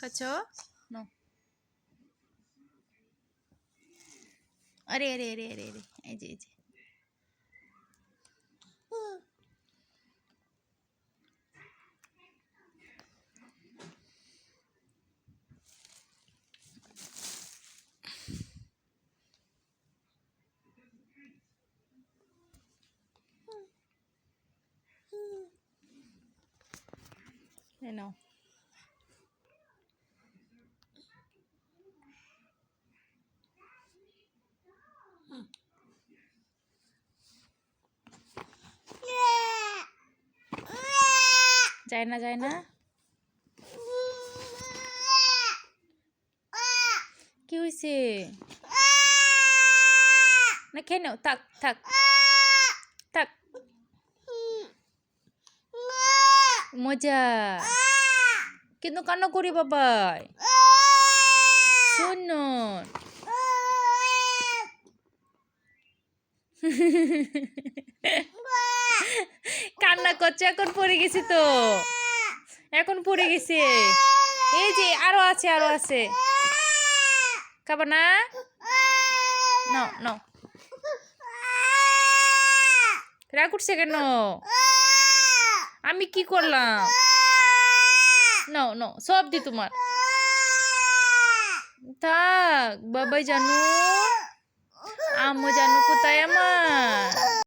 খাচ্ছ নো আরে আরে আরে আরে আরে এই যে এই যে এই নাও যায় না যায় না? কি হয়েছে না, খেয়ে নাও, থাক থাক। থাক। মজা। কিন্তু কান্না করি বাবাই। শোন। কান্না করছে, এখন পড়ে গেছি তো। এখন পড়ে গেছে। এই যে, আরও আছে আরও আছে। খাব না? রাগ উঠছে কেন? আমি কি করলাম? নাও নাও, সব দি তোমার। থাক, বাবাই জানু আম্মু জানু